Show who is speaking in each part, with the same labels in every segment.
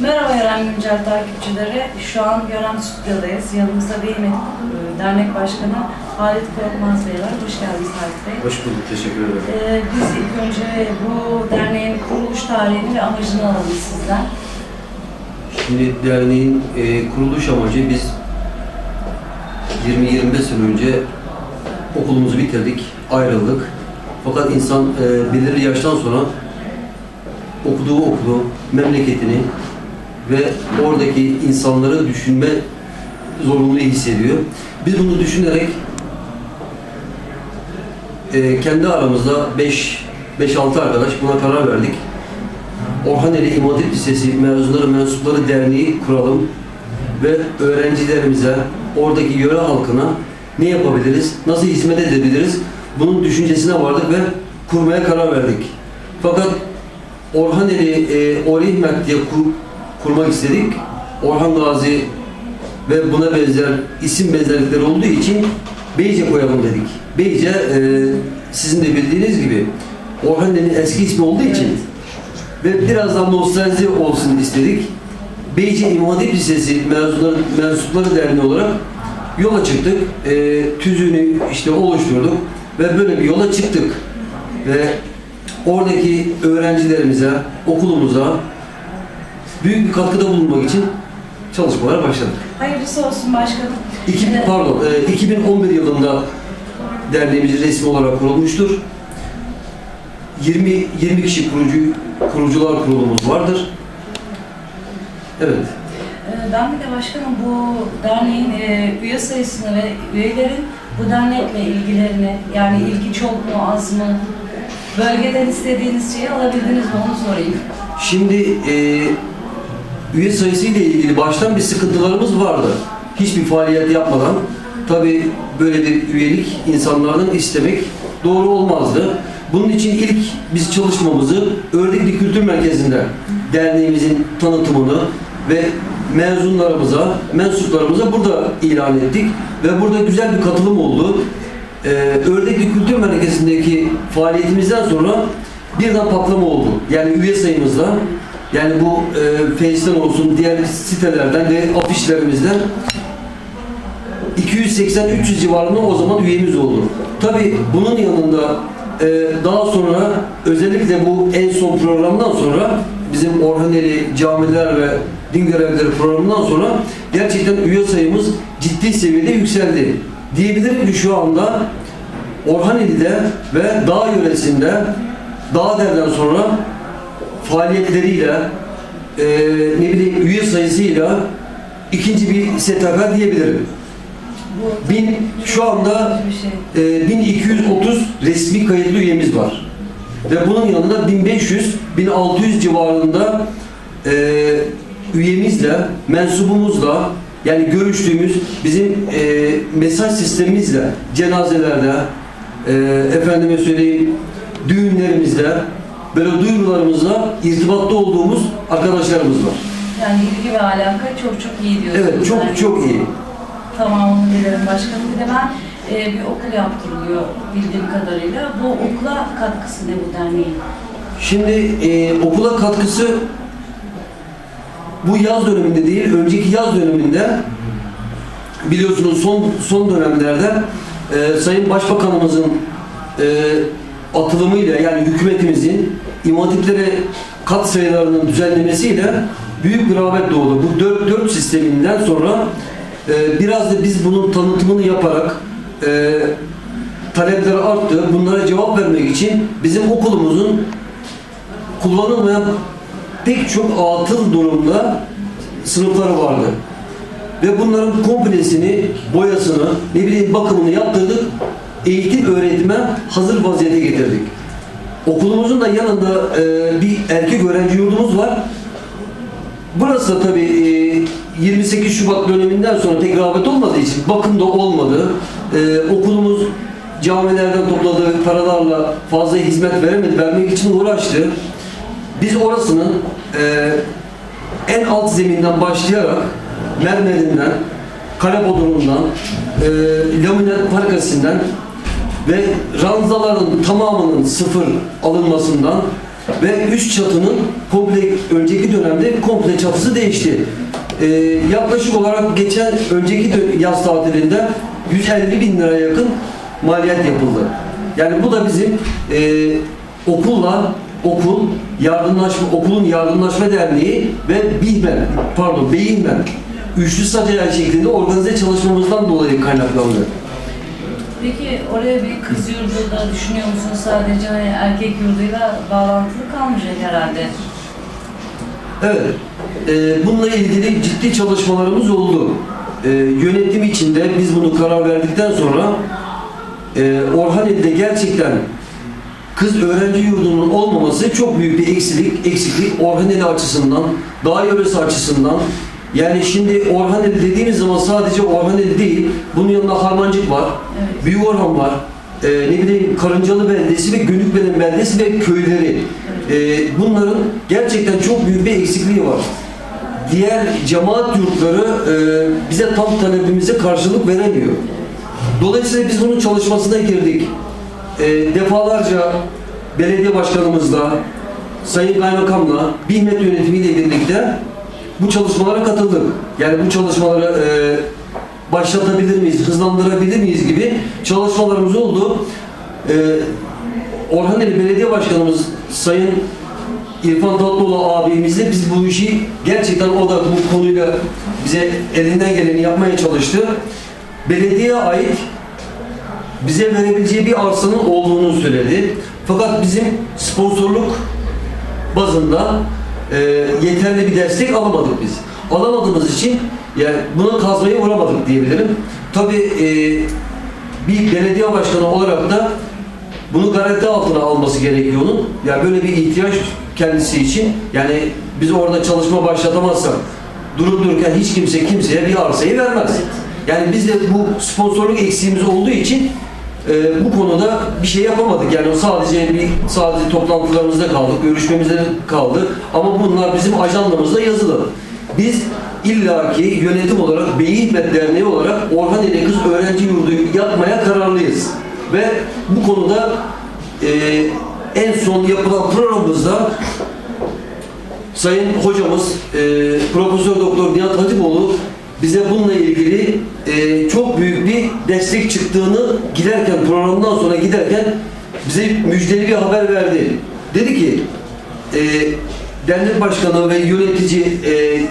Speaker 1: Merhaba Eren Güncel takipçileri. Şu an Gören Stüdyo'dayız. Yanımızda Beymet Dernek Başkanı Halit Korkmaz Bey var. Hoş geldiniz Halit Bey.
Speaker 2: Hoş bulduk, teşekkür ederim.
Speaker 1: Ee, biz ilk önce bu derneğin kuruluş tarihini ve amacını alalım sizden.
Speaker 2: Şimdi derneğin e, kuruluş amacı biz 20-25 sene önce okulumuzu bitirdik, ayrıldık. Fakat insan e, belirli yaştan sonra okuduğu okulu, memleketini ve oradaki insanları düşünme zorunluluğu hissediyor. Biz bunu düşünerek e, kendi aramızda 5-6 arkadaş buna karar verdik. Orhaneli İmam Hatip Lisesi Mezunları Mensupları Derneği kuralım ve öğrencilerimize, oradaki yöre halkına ne yapabiliriz, nasıl hizmet edebiliriz bunun düşüncesine vardık ve kurmaya karar verdik. Fakat Orhaneli e, Ori Hikmet diye kur- kurmak istedik. Orhan Gazi ve buna benzer isim benzerlikleri olduğu için Beyce koyalım dedik. Beyce e, sizin de bildiğiniz gibi Orhaneli'nin eski ismi olduğu için ve biraz daha nostalji olsun istedik. Beyce İmam Hatip Lisesi mezunları, mensupları derneği olarak yola çıktık. E, tüzüğünü işte oluşturduk ve böyle bir yola çıktık. Ve oradaki öğrencilerimize, okulumuza büyük bir katkıda bulunmak için çalışmalara başladık.
Speaker 1: Hayırlısı olsun başkanım.
Speaker 2: 2000,
Speaker 1: Ee,
Speaker 2: pardon, e, 2011 yılında derneğimiz resmi olarak kurulmuştur. 20 20 kişi kurucu kurucular kurulumuz vardır. Evet.
Speaker 1: e, Ben bir de başkanım bu derneğin e, üye sayısını ve üyelerin bu dernekle ilgilerini yani ilgi çok mu az mı bölgeden istediğiniz şeyi alabildiniz mi onu sorayım.
Speaker 2: Şimdi e, üye sayısı ile ilgili baştan bir sıkıntılarımız vardı. Hiçbir faaliyet yapmadan tabi böyle bir üyelik insanlardan istemek doğru olmazdı. Bunun için ilk biz çalışmamızı Ördekli Kültür Merkezi'nde derneğimizin tanıtımını ve mezunlarımıza, mensuplarımıza burada ilan ettik ve burada güzel bir katılım oldu. Ee, Ördekli Kültür Merkezi'ndeki faaliyetimizden sonra birden patlama oldu. Yani üye sayımızda yani bu e, Face'den olsun, diğer sitelerden ve afişlerimizden 280-300 civarında o zaman üyemiz oldu. Tabi bunun yanında e, daha sonra özellikle bu en son programdan sonra bizim Orhaneli camiler ve din görevlileri programından sonra gerçekten üye sayımız ciddi seviyede yükseldi. Diyebilirim ki şu anda Orhaneli'de ve dağ yöresinde Dağder'den sonra faaliyetleriyle e, ne bileyim üye sayısıyla ikinci bir STK diyebilirim. Bin, şu anda e, 1230 resmi kayıtlı üyemiz var. Ve bunun yanında 1500-1600 civarında e, üyemizle, mensubumuzla yani görüştüğümüz bizim e, mesaj sistemimizle cenazelerde, e, efendime söyleyeyim düğünlerimizde böyle duyurularımızla irtibatta olduğumuz arkadaşlarımız var.
Speaker 1: Yani ilgi ve alaka çok çok iyi diyorsunuz.
Speaker 2: Evet çok
Speaker 1: Yani
Speaker 2: çok iyi.
Speaker 1: Tamamını dilerim başkanım. Bir de ben e, bir okul yaptırılıyor bildiğim kadarıyla. Bu okula katkısı ne bu derneğin?
Speaker 2: Şimdi e, okula katkısı bu yaz döneminde değil, önceki yaz döneminde biliyorsunuz son son dönemlerde e, Sayın Başbakanımızın e, atılımıyla yani hükümetimizin imam kat sayılarının düzenlemesiyle büyük bir rağbet doğdu. Bu 4-4 sisteminden sonra e, biraz da biz bunun tanıtımını yaparak e, talepler arttı. Bunlara cevap vermek için bizim okulumuzun kullanılmayan pek çok atıl durumda sınıfları vardı. Ve bunların komplesini, boyasını, ne bileyim bakımını yaptırdık. Eğitim öğretime hazır vaziyete getirdik. Okulumuzun da yanında e, bir erkek öğrenci yurdumuz var. Burası da tabii e, 28 Şubat döneminden sonra tek rağbet olmadığı için bakım da olmadı. E, okulumuz camilerden topladığı paralarla fazla hizmet veremedi, vermek için uğraştı. Biz orasının e, en alt zeminden başlayarak mermerinden, kale bodrumundan, e, laminat parkasından ve ranzaların tamamının sıfır alınmasından ve üst çatının komple önceki dönemde komple çatısı değişti. Ee, yaklaşık olarak geçen önceki yaz tatilinde 150 bin liraya yakın maliyet yapıldı. Yani bu da bizim e, okulla okul yardımlaşma okulun yardımlaşma derneği ve Bihmen pardon Beyinmen üçlü sacayel şeklinde organize çalışmamızdan dolayı kaynaklandı.
Speaker 1: Peki oraya bir kız yurdu da düşünüyor musunuz? Sadece hani erkek yurduyla bağlantılı kalmayacak herhalde.
Speaker 2: Evet. Ee, bununla ilgili ciddi çalışmalarımız oldu. Ee, yönetim içinde biz bunu karar verdikten sonra e, Orhaneli'de gerçekten kız öğrenci yurdunun olmaması çok büyük bir eksilik, eksiklik Orhaneli açısından, dağ yöresi açısından. Yani şimdi Orhaneli dediğimiz zaman sadece Orhaneli değil, bunun yanında Harmancık var,
Speaker 1: Evet.
Speaker 2: Büyük Orhan var, e, ne bileyim Karıncalı beldesi ve Gönükbelen beldesi ve köyleri. E, bunların gerçekten çok büyük bir eksikliği var. Diğer cemaat yurtları e, bize tam talebimize karşılık veremiyor. Dolayısıyla biz bunun çalışmasına girdik. E, defalarca belediye başkanımızla, sayın kaymakamla, Bihmet yönetimiyle birlikte bu çalışmalara katıldık. Yani bu çalışmaları e, başlatabilir miyiz, hızlandırabilir miyiz gibi çalışmalarımız oldu. E, Orhaneli Belediye Başkanımız Sayın İrfan Tatlıoğlu abimizle biz bu işi gerçekten o da bu konuyla bize elinden geleni yapmaya çalıştı. Belediyeye ait bize verebileceği bir arsanın olduğunu söyledi. Fakat bizim sponsorluk bazında e, yeterli bir destek alamadık biz. Alamadığımız için yani buna kazmayı uğramadık diyebilirim. Tabii e, bir belediye başkanı olarak da bunu garanti altına alması gerekiyor onun. Yani böyle bir ihtiyaç kendisi için. Yani biz orada çalışma başlatamazsak durup dururken hiç kimse kimseye bir arsayı vermez. Yani biz de bu sponsorluk eksiğimiz olduğu için e, bu konuda bir şey yapamadık. Yani sadece bir sadece toplantılarımızda kaldık, görüşmemizde kaldı. Ama bunlar bizim ajandamızda yazılı. Biz illaki yönetim olarak Beyi Hizmet Derneği olarak Orhaneli Kız Öğrenci Yurdu yapmaya kararlıyız. Ve bu konuda e, en son yapılan programımızda Sayın hocamız e, Profesör Doktor Nihat Hatipoğlu bize bununla ilgili e, çok büyük bir destek çıktığını giderken programdan sonra giderken bize müjdeli bir haber verdi. Dedi ki e, dernek başkanı ve yönetici e,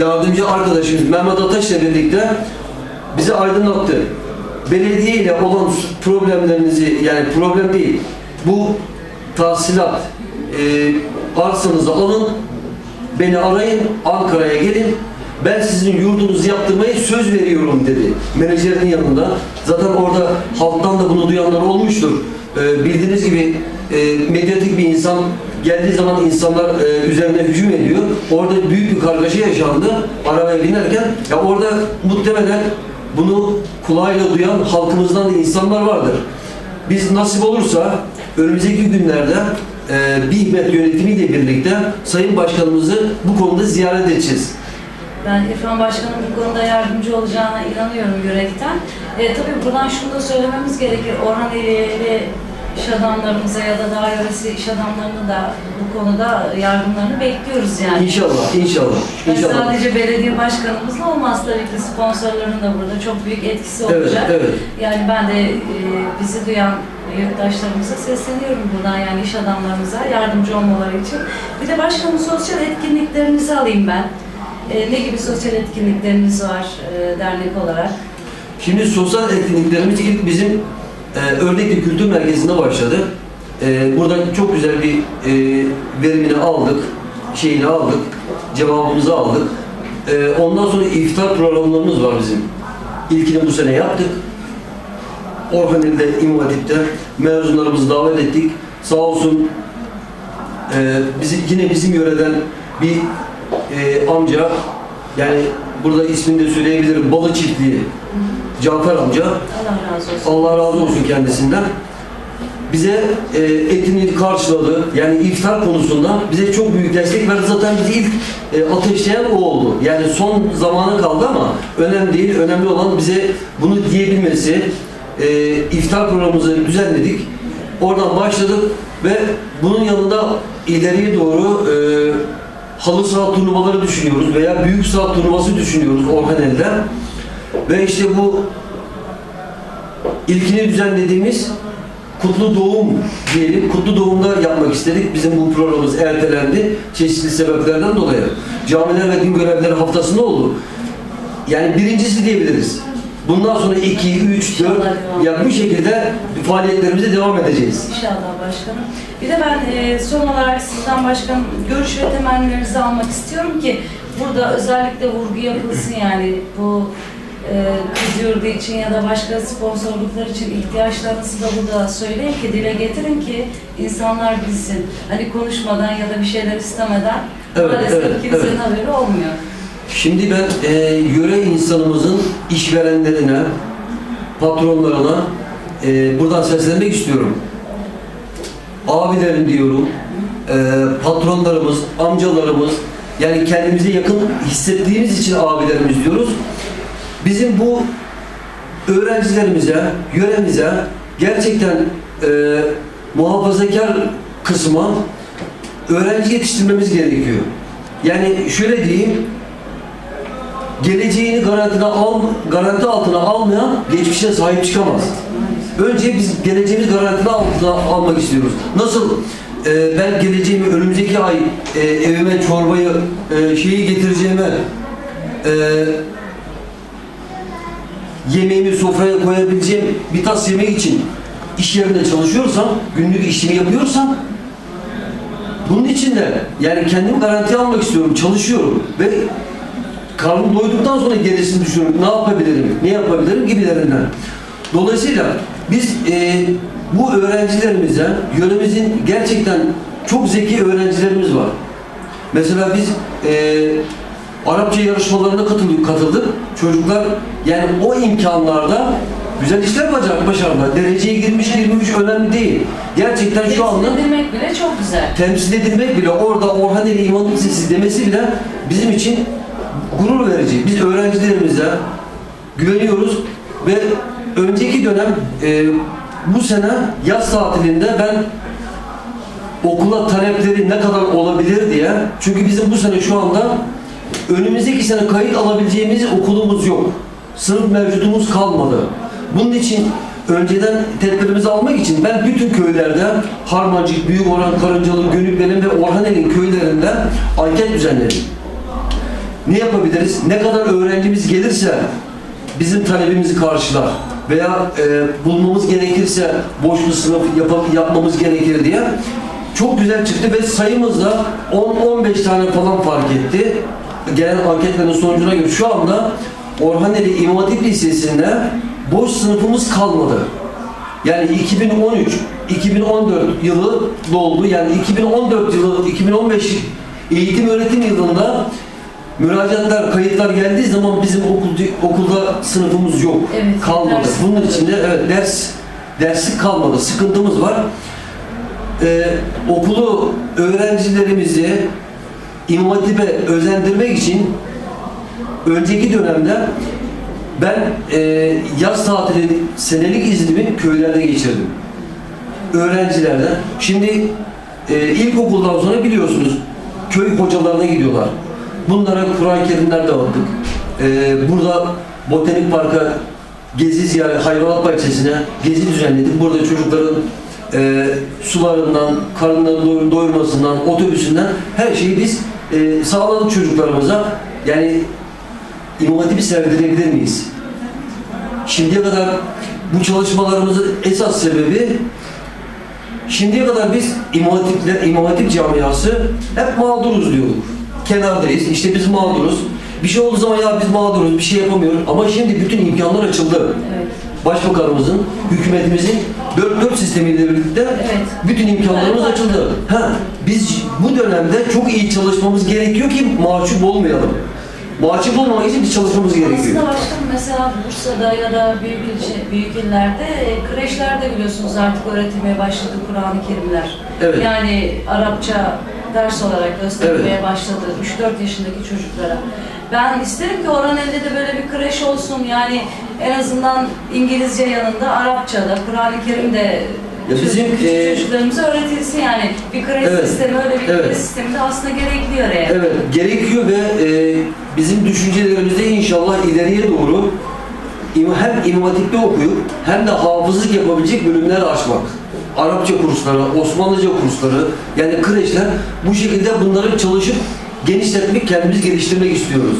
Speaker 2: yardımcı arkadaşımız Mehmet Ataş ile birlikte bizi aydınlattı. Belediye ile olan problemlerinizi yani problem değil. Bu tahsilat e, arsanızı alın beni arayın Ankara'ya gelin ben sizin yurdunuzu yaptırmayı söz veriyorum dedi menajerin yanında. Zaten orada halktan da bunu duyanlar olmuştur. Ee, bildiğiniz gibi e, medyatik bir insan geldiği zaman insanlar e, üzerine hücum ediyor. Orada büyük bir kargaşa yaşandı arabaya binerken. Ya orada muhtemelen bunu kulağıyla duyan halkımızdan da insanlar vardır. Biz nasip olursa önümüzdeki günlerde e, Bihmet yönetimiyle birlikte Sayın Başkanımızı bu konuda ziyaret edeceğiz.
Speaker 1: Ben İrfan Başkan'ın bu konuda yardımcı olacağına inanıyorum yürekten. E, tabii buradan şunu da söylememiz gerekir. Orhaneli iş adamlarımıza ya da daha yöresi iş adamlarını da bu konuda yardımlarını bekliyoruz yani.
Speaker 2: İnşallah, inşallah,
Speaker 1: Yani
Speaker 2: inşallah.
Speaker 1: sadece belediye başkanımızla olmaz tabii ki sponsorların da burada çok büyük etkisi
Speaker 2: Evet,
Speaker 1: olacak.
Speaker 2: evet.
Speaker 1: Yani ben de e, bizi duyan yurttaşlarımıza sesleniyorum buradan yani iş adamlarımıza yardımcı olmaları için. Bir de başkanım sosyal etkinliklerinizi alayım ben. E, ne gibi sosyal etkinlikleriniz var e, dernek olarak?
Speaker 2: Şimdi sosyal etkinliklerimiz ilk bizim e, Ördekli Kültür Merkezi'nde başladı. E, buradan çok güzel bir e, verimini aldık, şeyini aldık, cevabımızı aldık. E, ondan sonra iftar programlarımız var bizim. İlkini bu sene yaptık. Orhaneli'de, İmam Hatip'te mezunlarımızı davet ettik. Sağ olsun e, bizi, yine bizim yöreden bir e, amca, yani burada ismini de söyleyebilirim, Balı Çiftliği, Cafer amca,
Speaker 1: Allah razı olsun.
Speaker 2: Allah razı olsun kendisinden. Bize e, etini karşıladı. Yani iftar konusunda bize çok büyük destek verdi. Zaten bizi ilk e, ateşleyen o oldu. Yani son zamana kaldı ama önemli değil. Önemli olan bize bunu diyebilmesi. E, iftar programımızı düzenledik. Oradan başladık ve bunun yanında ileriye doğru e, halı saha turnuvaları düşünüyoruz veya büyük saha turnuvası düşünüyoruz Orhanel'de. Ve işte bu ilkini düzenlediğimiz Kutlu Doğum diyelim. Kutlu Doğum'da yapmak istedik. Bizim bu programımız ertelendi. Çeşitli sebeplerden dolayı. Camiler ve din görevlileri haftasında oldu. Yani birincisi diyebiliriz. Bundan sonra 2, 3, 4 ya bu şekilde faaliyetlerimize devam edeceğiz.
Speaker 1: İnşallah başkanım. Bir de ben e, son olarak sizden başkanım görüş ve temennilerinizi almak istiyorum ki burada özellikle vurgu yapılsın yani bu e, kız yurdu için ya da başka sponsorluklar için ihtiyaçlarınızı da burada söyleyin ki dile getirin ki insanlar bilsin. Hani konuşmadan ya da bir şeyler istemeden
Speaker 2: Evet,
Speaker 1: maalesef
Speaker 2: evet,
Speaker 1: kimsenin
Speaker 2: evet.
Speaker 1: haberi olmuyor.
Speaker 2: Şimdi ben e, yöre insanımızın işverenlerine, patronlarına e, buradan seslenmek istiyorum. Abilerim diyorum, e, patronlarımız, amcalarımız, yani kendimize yakın hissettiğimiz için abilerimiz diyoruz. Bizim bu öğrencilerimize, yöremize gerçekten e, muhafazakar kısma öğrenci yetiştirmemiz gerekiyor. Yani şöyle diyeyim, geleceğini garantine al, garanti altına almayan geçmişe sahip çıkamaz. Önce biz geleceğimizi garantine altına almak istiyoruz. Nasıl e, ben geleceğimi önümüzdeki ay e, evime çorbayı e, şeyi getireceğime e, yemeğimi sofraya koyabileceğim bir tas yemek için iş yerinde çalışıyorsam, günlük işimi yapıyorsam bunun için de yani kendimi garantiye almak istiyorum, çalışıyorum ve karnım doyduktan sonra gerisini düşünüyorum. Ne yapabilirim, ne yapabilirim gibilerinden. Dolayısıyla biz e, bu öğrencilerimize, yöremizin gerçekten çok zeki öğrencilerimiz var. Mesela biz e, Arapça yarışmalarına katıldık, katıldık. Çocuklar yani o imkanlarda güzel işler başar- başardılar. Dereceye girmiş girmemiş önemli değil. Gerçekten şu anda
Speaker 1: Temsil edilmek bile çok güzel.
Speaker 2: temsil edilmek bile orada Orhaneli İmam Lisesi demesi bile bizim için gurur verici. Biz öğrencilerimize güveniyoruz ve önceki dönem e, bu sene yaz tatilinde ben okula talepleri ne kadar olabilir diye çünkü bizim bu sene şu anda önümüzdeki sene kayıt alabileceğimiz okulumuz yok. Sınıf mevcudumuz kalmadı. Bunun için önceden tedbirimizi almak için ben bütün köylerde Harmancık, Büyükoran, Karıncalı, Gönülbelin ve Orhaneli'nin köylerinde anket düzenledim. Ne yapabiliriz? Ne kadar öğrencimiz gelirse bizim talebimizi karşılar veya e, bulmamız gerekirse boş bir sınıf yap- yapmamız gerekir diye çok güzel çıktı ve sayımız da 10-15 tane falan fark etti. Gelen anketlerin sonucuna göre şu anda Orhaneli İmam Hatip Lisesi'nde boş sınıfımız kalmadı. Yani 2013, 2014 yılı doldu. Yani 2014 yılı, 2015 eğitim öğretim yılında müracaatlar, kayıtlar geldiği zaman bizim okulda, okulda sınıfımız yok.
Speaker 1: Evet,
Speaker 2: kalmadı.
Speaker 1: ders
Speaker 2: Bunun için de evet ders derslik kalmadı. Sıkıntımız var. Ee, okulu öğrencilerimizi İmam Hatip'e özendirmek için önceki dönemde ben e, yaz tatili senelik iznimi köylerde geçirdim. Öğrencilerden. Şimdi e, ilkokuldan sonra biliyorsunuz köy hocalarına gidiyorlar. Bunlara Kur'an-ı Kerimler dağıttık. E, burada Botanik Park'a gezi ziyaret, hayvanat bahçesine gezi düzenledik. Burada çocukların e, sularından, karınlarını doyur- doyurmasından, otobüsünden her şeyi biz e, sağladık çocuklarımıza. Yani İmam Hatip'i sevdirebilir miyiz? Şimdiye kadar bu çalışmalarımızın esas sebebi şimdiye kadar biz İmam Hatip'le, İmam Hatip camiası hep mağduruz diyorduk. Kenardayız, işte biz mağduruz. Bir şey olduğu zaman ya biz mağduruz, bir şey yapamıyoruz. Ama şimdi bütün imkanlar açıldı.
Speaker 1: Evet.
Speaker 2: Başbakanımızın, hükümetimizin dört dört sistemiyle birlikte
Speaker 1: Evet.
Speaker 2: bütün imkanlarımız
Speaker 1: Evet.
Speaker 2: açıldı. Ha, biz bu dönemde çok iyi çalışmamız gerekiyor ki mahcup olmayalım. Mahcup olmamak için biz çalışmamız gerekiyor.
Speaker 1: Aslında başkanım mesela Bursa'da ya da büyük ilçe, büyük illerde e, kreşlerde biliyorsunuz artık öğretilmeye başladı Kur'an-ı Kerimler.
Speaker 2: Evet.
Speaker 1: Yani Arapça ders olarak gösterilmeye başladı 3-4 yaşındaki çocuklara. Ben isterim ki Orhaneli'de de böyle bir kreş olsun yani en azından İngilizce yanında Arapça da Kur'an-ı Kerim de
Speaker 2: Ya bizim e,
Speaker 1: çocuklarımıza öğretilsin yani. Bir kreş
Speaker 2: Evet,
Speaker 1: sistemi, öyle bir
Speaker 2: evet.
Speaker 1: kreş sistemi de aslında gerekiyor yani.
Speaker 2: Evet, gerekiyor ve e, bizim düşüncelerimizde inşallah ileriye doğru hem İmam Hatip'te okuyup hem de hafızlık yapabilecek bölümler açmak. Arapça kursları, Osmanlıca kursları, yani kreşler bu şekilde bunları çalışıp genişletmek, kendimiz geliştirmek istiyoruz.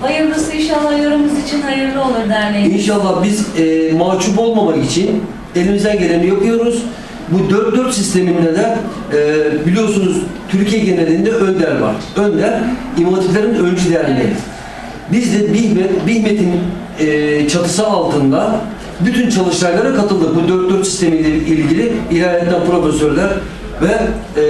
Speaker 1: Hayırlısı inşallah yorumumuz için hayırlı olur derneğin.
Speaker 2: İnşallah biz e, mahcup olmamak için elimizden geleni yapıyoruz. Bu 4-4 sisteminde de e, biliyorsunuz Türkiye genelinde Önder var. Önder, İmam Öncü Derneği.
Speaker 1: Evet.
Speaker 2: Biz de Bihmet, Bihmet'in e, çatısı altında bütün çalıştaylara katıldık. Bu 4-4 sistemiyle ilgili ilahiyetten profesörler ve e,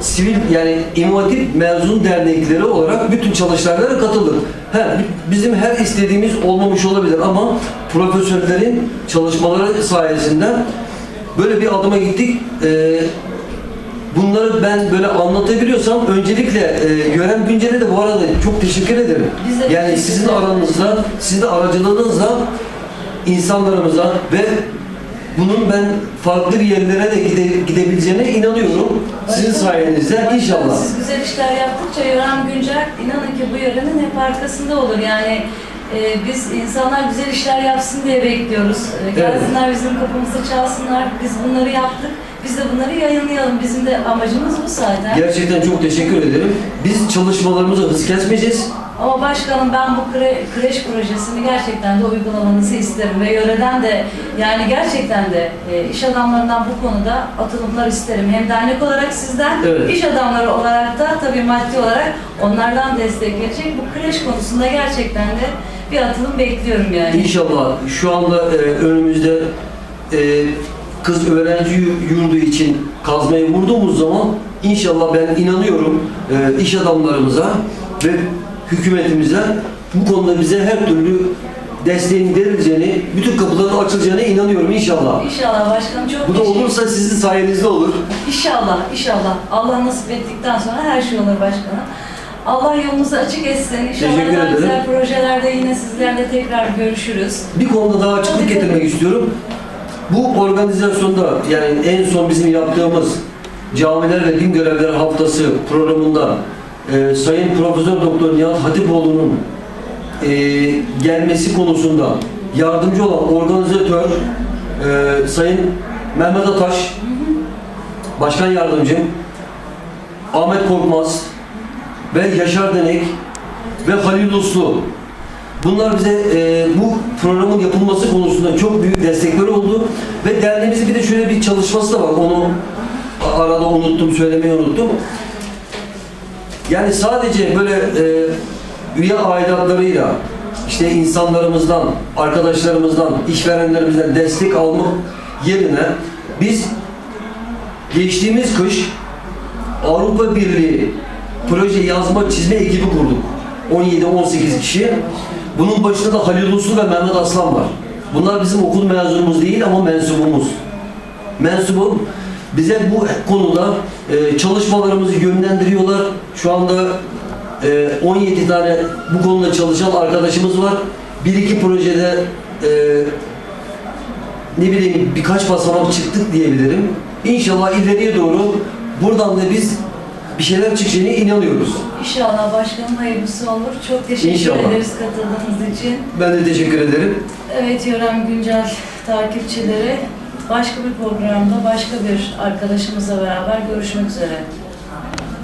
Speaker 2: sivil yani Hatip mezun dernekleri olarak bütün çalıştaylara katıldık. He, bi- bizim her istediğimiz olmamış olabilir ama profesörlerin çalışmaları sayesinde böyle bir adıma gittik. E, bunları ben böyle anlatabiliyorsam öncelikle e, Yören Güncel'e de bu arada çok teşekkür ederim. Yani sizin aranızda, sizin aracılığınızla insanlarımıza ve bunun ben farklı bir yerlere de gide, gidebileceğine inanıyorum. Sizin sayenizde inşallah.
Speaker 1: Siz güzel işler yaptıkça Yören Güncel inanın ki bu yörenin hep arkasında olur. Yani e, biz insanlar güzel işler yapsın diye bekliyoruz. E, gelsinler bizim kapımızda çalsınlar. Biz bunları yaptık. Biz de bunları yayınlayalım. Bizim de amacımız bu zaten.
Speaker 2: Gerçekten çok teşekkür ederim. Biz çalışmalarımıza hız kesmeyeceğiz.
Speaker 1: Ama başkanım ben bu kre- kreş projesini gerçekten de uygulamanızı isterim ve yöreden de yani gerçekten de e, iş adamlarından bu konuda atılımlar isterim. Hem dernek olarak sizden,
Speaker 2: Evet.
Speaker 1: iş adamları olarak da tabii maddi olarak onlardan destek gelecek. Bu kreş konusunda gerçekten de bir atılım bekliyorum yani.
Speaker 2: İnşallah şu anda e, önümüzde e, kız öğrenci yu- yurdu için kazmayı vurduğumuz zaman inşallah ben inanıyorum e, iş adamlarımıza ve hükümetimize bu konuda bize her türlü desteğin verileceğini, bütün kapıların açılacağına inanıyorum inşallah.
Speaker 1: İnşallah başkanım çok
Speaker 2: Bu da
Speaker 1: teşekkür-
Speaker 2: olursa sizin sayenizde olur.
Speaker 1: İnşallah, inşallah. Allah nasip ettikten sonra her şey olur başkanım. Allah yolunuzu açık etsin. İnşallah
Speaker 2: Teşekkür
Speaker 1: daha
Speaker 2: ederim.
Speaker 1: güzel projelerde yine sizlerle tekrar görüşürüz.
Speaker 2: Bir konuda daha açıklık getirmek istiyorum. Bu organizasyonda yani en son bizim yaptığımız Camiler ve Din Görevleri Haftası programında e, Sayın Profesör Doktor Nihat Hatipoğlu'nun e, gelmesi konusunda yardımcı olan organizatör e, Sayın Mehmet Ataş, Başkan Yardımcım, Ahmet Korkmaz ve Yaşar Denek ve Halil Uslu Bunlar bize e, bu programın yapılması konusunda çok büyük destekleri oldu ve derneğimizin bir de şöyle bir çalışması da var. Onu arada unuttum, söylemeyi unuttum. Yani sadece böyle e, üye aidatlarıyla işte insanlarımızdan, arkadaşlarımızdan, işverenlerimizden destek almak yerine biz geçtiğimiz kış Avrupa Birliği proje yazma çizme ekibi kurduk. 17-18 kişi. Bunun başında da Halil Uslu ve Mehmet Aslan var. Bunlar bizim okul mezunumuz değil ama mensubumuz. Mensubum bize bu konuda e, çalışmalarımızı yönlendiriyorlar. Şu anda e, 17 tane bu konuda çalışan arkadaşımız var. Bir iki projede e, ne bileyim birkaç basamak çıktık diyebilirim. İnşallah ileriye doğru buradan da biz bir şeyler çıkacağına inanıyoruz.
Speaker 1: İnşallah başkanım hayırlısı olur. Çok teşekkür
Speaker 2: İnşallah.
Speaker 1: ederiz katıldığınız için.
Speaker 2: Ben de teşekkür ederim.
Speaker 1: Evet Yörem Güncel takipçileri başka bir programda başka bir arkadaşımızla beraber görüşmek üzere.